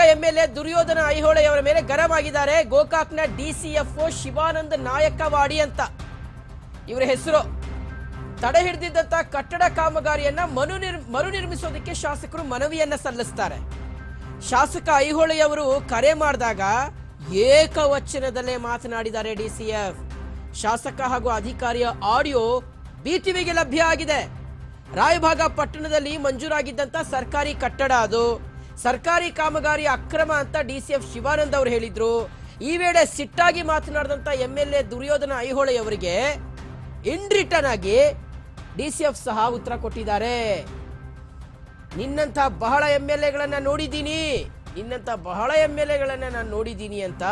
M L A Duryodhana ಐಹೊಳೆಯವರ ಮೇಲೆ ಗರಂ ಆಗಿದ್ದಾರೆ ಗೋಕಾಕ್ನ ಡಿಸಿಎಫ್ಒ ಶಿವಾನಂದ ನಾಯಕವಾಡಿ ಅಂತ. ಇವರ ಹೆಸರು ತಡೆ ಹಿಡಿದಿದ್ದಂತ ಕಟ್ಟಡ ಕಾಮಗಾರಿಯನ್ನ ಮನು ನಿರ್ ಮರು ನಿರ್ಮಿಸೋದಕ್ಕೆ ಶಾಸಕರು ಮನವಿಯನ್ನ ಸಲ್ಲಿಸ್ತಾರೆ. ಶಾಸಕ ಐಹೊಳೆಯವರು ಕರೆ ಮಾಡಿದಾಗ ಏಕವಚನದಲ್ಲೇ ಮಾತನಾಡಿದ್ದಾರೆ ಡಿಸಿಎಫ್. ಶಾಸಕ ಹಾಗೂ ಅಧಿಕಾರಿಯ ಆಡಿಯೋ ಬಿಟಿವಿಗೆ ಲಭ್ಯ ಆಗಿದೆ. ರಾಯಭಾಗ ಪಟ್ಟಣದಲ್ಲಿ ಮಂಜೂರಾಗಿದ್ದಂತ ಸರ್ಕಾರಿ ಕಟ್ಟಡ ಅದು. ಸರ್ಕಾರಿ ಕಾಮಗಾರಿ ಅಕ್ರಮ ಅಂತ ಡಿ ಸಿ ಎಫ್ ಶಿವಾನಂದ್ ಅವರು ಹೇಳಿದ್ರು. ಈ ವೇಳೆ ಸಿಟ್ಟಾಗಿ ಮಾತನಾಡಿದಂತ ಎಂ ಎಲ್ ಎ ದುರ್ಯೋಧನ ಐಹೊಳೆಯವರಿಗೆ ಇನ್ ರಿಟರ್ನ್ ಆಗಿ ಡಿ ಸಿ ಎಫ್ ಸಹ ಉತ್ತರ ಕೊಟ್ಟಿದ್ದಾರೆ. ನಿನ್ನಂಥ ಬಹಳ ಎಂ ಎಲ್ ಎಗಳನ್ನ ನೋಡಿದ್ದೀನಿ. ನಿನ್ನಂಥ ಬಹಳ ಎಂ ಎಲ್ ಎಗಳನ್ನ ನಾನು ನೋಡಿದ್ದೀನಿ ಅಂತ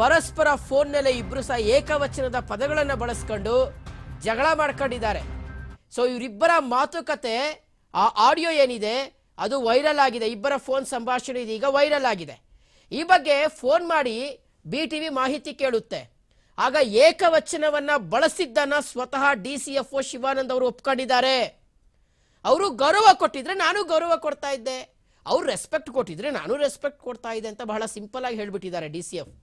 ಪರಸ್ಪರ ಫೋನ್ನಲ್ಲೇ ಇಬ್ರು ಸಹ ಏಕವಚನದ ಪದಗಳನ್ನು ಬಳಸ್ಕೊಂಡು ಜಗಳ ಮಾಡ್ಕೊಂಡಿದ್ದಾರೆ. ಸೊ ಇವರಿಬ್ಬರ ಮಾತುಕತೆ, ಆ ಆಡಿಯೋ ಏನಿದೆ ಅದು ವೈರಲ್ ಆಗಿದೆ. ಇಬ್ಬರ ಫೋನ್ ಸಂಭಾಷಣೆ ಇದೀಗ ವೈರಲ್ ಆಗಿದೆ. ಈ ಬಗ್ಗೆ ಫೋನ್ ಮಾಡಿ ಬಿ ಟಿವಿ ಮಾಹಿತಿ ಕೇಳುತ್ತೆ. ಆಗ ಏಕವಚನವನ್ನ ಬಳಸಿದ್ದನ್ನ ಸ್ವತಃ D C F O Shivanand ಅವರು ಒಪ್ಕೊಂಡಿದ್ದಾರೆ. ಅವರು ಗೌರವ ಕೊಟ್ಟಿದ್ರೆ ನಾನು ಗೌರವ ಕೊಡ್ತಾ ಇದ್ದೆ. ಅವ್ರು ರೆಸ್ಪೆಕ್ಟ್ ಕೊಟ್ಟಿದ್ರೆ ನಾನು ರೆಸ್ಪೆಕ್ಟ್ ಕೊಡ್ತಾ ಇದ್ದೆ ಅಂತ ಬಹಳ ಸಿಂಪಲ್ ಆಗಿ ಹೇಳ್ಬಿಟ್ಟಿದ್ದಾರೆ ಡಿ ಸಿ ಎಫ್.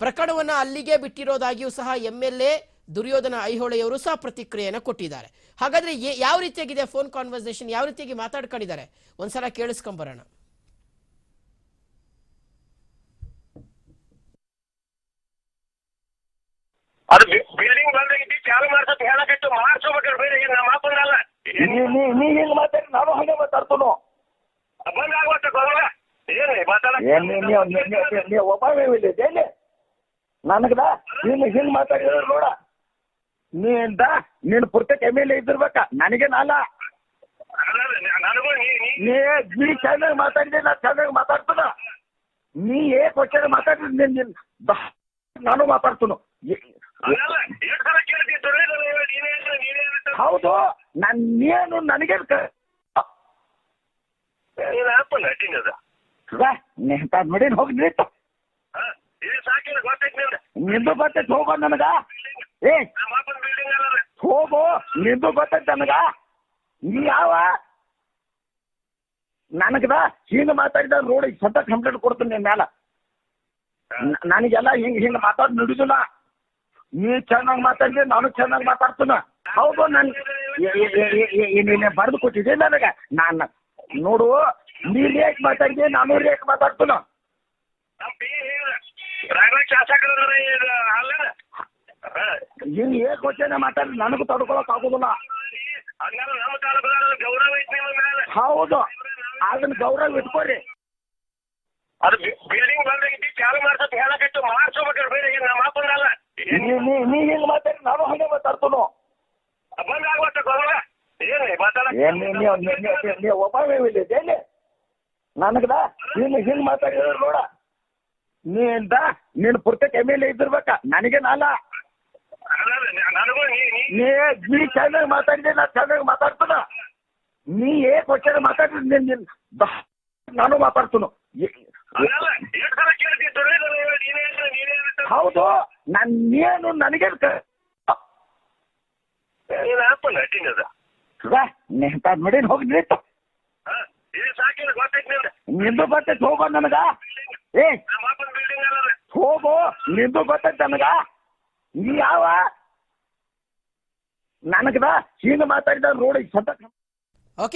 ಪ್ರಕರಣವನ್ನ ಅಲ್ಲಿಗೆ ಬಿಟ್ಟಿರೋದಾಗಿಯೂ ಸಹ ಎಂ ಎಲ್ ಎ ದುರ್ಯೋಧನ ಐಹೊಳೆಯವರು ಸಹ ಪ್ರತಿಕ್ರಿಯೆಯನ್ನು ಕೊಟ್ಟಿದ್ದಾರೆ. ಹಾಗಾದ್ರೆ ಯಾವ ರೀತಿಯಾಗಿದೆ ಫೋನ್ ಕಾನ್ವರ್ಸೇಷನ್ ಯಾವ ರೀತಿಯಾಗಿ ಮಾತಾಡ್ಕೊಂಡಿದ್ದಾರೆ? ಒಂದ್ಸಲ ಕೇಳಿಸ್ಕೊಂಬರೋಣ. ಅದು ಬಿಲ್ಡಿಂಗ್ ಬಂದಾಗಿದ್ದು ಚಾಲು ಮಾಡ್ಸತ್ ಹೇಳಕತ್ತು ಮಾಡ್ಸ್ಕೋಬೇಕ್ರಿ ಬೇರೆ ಏನ್ ನಮ್ಮ ಮಾತಲ್ಲ ನೀ ನೀ ನೀ ಹಿಂಗ್ ಮಾತಾಡಿ? ನಾನು ಹಂಗೆ ಮಾತಾಡ್ತನು. ಬಂದ್ ಗೌರವ. ಮಾತಾಡ ಇಲ್ಲಿ ನನಗದ ನೀನು ಹಿಂಗ್ ಮಾತಾಡಿದ್ರೆ ನೋಡ. ನೀ ನಿನ್ ನೀನು ಪುರ್ತಕ್ ಎಂ ಎಲ್ ಎ ಇದ್ದಿರ್ಬೇಕ. ನನಗೆ ನನಗೂ ನೀ ನೀ ನೀ ನೀ ಚೆನ್ನಾಗಿ ಮಾತಾಡಿದೆ ನಾ ಚೆನ್ನಾಗಿ ಮಾತಾಡ್ತದ. ನೀ ಏ ಕ್ವಶನ್ ಮಾತಾಡಿದ್ರೆ ನೀನ್ ನಿನ್ ಬ- ನಾನು ಮಾತಾಡ್ತನು. ಅಲ್ಲಲ್ಲ ಸಲ ಹೌದು ನನ್ ನೀನು ನನಗೆ ನೀನ್ ಅದ ನೋಡಿ ಹೋಗಿ ನಿಂತು. ಇದು ಸಾಕಿಲ್ಲ ಗೊತ್ತೈತಿ ನಿಂದ. ನಿಂದು ಬರ್ತೈತೆ ಹೋಗೋ ನನಗ. ಏ, ಹೋಗು, ನಿಂದು ಗೊತ್ತೈತೆ ನನಗ. ನೀ ಯಾವ? ನನಗದ ಹಿಂಗ ಮಾತಾಡಿದ ನೋಡಿ ಸತ ಕಂಪ್ಲೇಂಟ್ ಕೊಡ್ತೀನಿ ನಿನ್ ಮ್ಯಾಲ. ನನಗೆಲ್ಲ ಹಿಂಗ್ ಹಿಂಗ್ ಮಾತಾಡ್ ನುಡಿದಿಲ್ಲ. ನೀ ಚೆನ್ನಾಗಿ ಮಾತಾಡಿದ್ರೆ ನಾನು ಚೆನ್ನಾಗಿ ಮಾತಾಡ್ತೀನ. ಹೌದು, ನನ್ ನೀನೆ ಬರೆದು ಕೊಟ್ಟಿದ್ದೆ ನನಗ. ನಾನು ನೋಡು, ನೀ ರೇಟ್ ಮಾತಾಡಿದೆ, ನಾನು ರೇಟ್ ಮಾತಾಡ್ತೀನ. ಹಿಂಗ್ ಏಕ್ ವಚನ ಮಾತಾಡಿ ನನಗೂ ತಡ್ಕೊಳಕ್ ಆಗುದಿಲ್ಲ. ಹಂಗಾರ ನಮ್ಮ ತಾಲೂಕುದಾರ ಗೌರವ ಐತಿ ನಿಮ್ಮ ಮೇಲೆ ಹೌದು. ಅದನ್ನ ಗೌರವ ಇಟ್ಕೊರಿ. ಅದು ಬಿಲ್ಡಿಂಗ್ ಬಂದಾಗಿದ್ದು ಚಾಲು ಮಾಡ್ಸತ್ ಹೇಳಕತ್ತು ಮಾಡ್ಸ್ಕೋಬೇಕ್ರಿ ಬೇರೆ ಏನ್ ನಮ್ಮ ಮಾತಲ್ಲ ನೀ ನೀ ನೀ ಹಿಂಗ್ ಮಾತಾಡಿ ನಾನು ಹಂಗೆ ಮಾತಾಡ್ತನು. ಬಂದ್ ಆಗ್ವತ್ತ ಗೌರವ. ಏನ್ ಮಾತಾಡ ಏನ್ ನೀ- ನೀ- ನೀ- ನೀ- ನೀ ಇಲ್ಲಿ ನನಗದ? ನೀನು ಹಿಂಗ್ ಮಾತಾಡಿದ್ರೆ ನೋಡ. ನೀ ನಿನ್ ಪುರ್ತಕ್ಕೆ ಪುರ್ತಕ್ ಎಂ ಎಲ್ ಎ ಇದ್ದಿರ್ಬೇಕ. ನನಗೇನಲ್ಲ ನನಗೂ ನೀ ನೀ ಚೆನ್ನಾಗಿ ಮಾತಾಡಿದೆ ನಾ ಚೆನ್ನಾಗಿ ಮಾತಾಡ್ತದ ನೀ ಏ ಕ್ವಶನ್ ಮಾತಾಡಿದ್ರೆ ನಿನ್ ನೀನ್ ಮಾತಾಡ್ತನು. ಹೌದು ನನ್ ನೀನು ನನಗೆ ಅದ. ನೋಡಿ ಹೋಗಿ ನಿಂತು ಇದು ಸಾಕಿಲ್ಲ ಗೊತ್ತೈತಿ ನಿಂದ. ಬರ್ತೈತೆ ಹೋಗೋ ನನಗ. ಏ ಹೋಗು ನಿಂದು ಬರ್ತೈತೆ ನನಗ. ನೀ ಯಾವ? ನನಗದ? ಹಿಂಗ ಮಾತಾಡಿದ ನೋಡಿ ಸತ